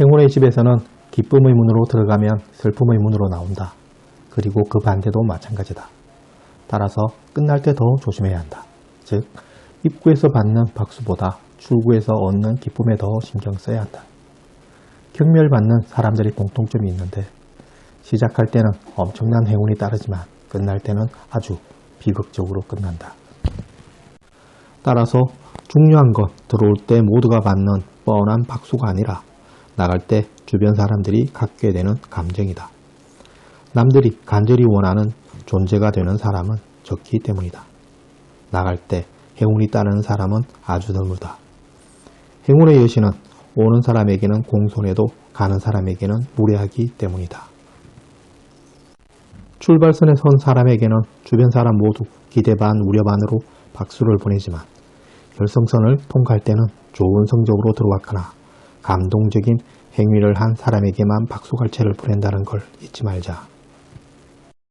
행운의 집에서는 기쁨의 문으로 들어가면 슬픔의 문으로 나온다. 그리고 그 반대도 마찬가지다. 따라서 끝날 때 더 조심해야 한다. 즉, 입구에서 받는 박수보다 출구에서 얻는 기쁨에 더 신경 써야 한다. 경멸받는 사람들이 공통점이 있는데 시작할 때는 엄청난 행운이 따르지만 끝날 때는 아주 비극적으로 끝난다. 따라서 중요한 건 들어올 때 모두가 받는 뻔한 박수가 아니라 나갈 때 주변 사람들이 갖게 되는 감정이다. 남들이 간절히 원하는 존재가 되는 사람은 적기 때문이다. 나갈 때 행운이 따르는 사람은 아주 드물다. 행운의 여신은 오는 사람에게는 공손해도 가는 사람에게는 무례하기 때문이다. 출발선에 선 사람에게는 주변 사람 모두 기대 반 우려 반으로 박수를 보내지만 결승선을 통과할 때는 좋은 성적으로 들어왔거나 감동적인 행위를 한 사람에게만 박수갈채를 보낸다는 걸 잊지 말자.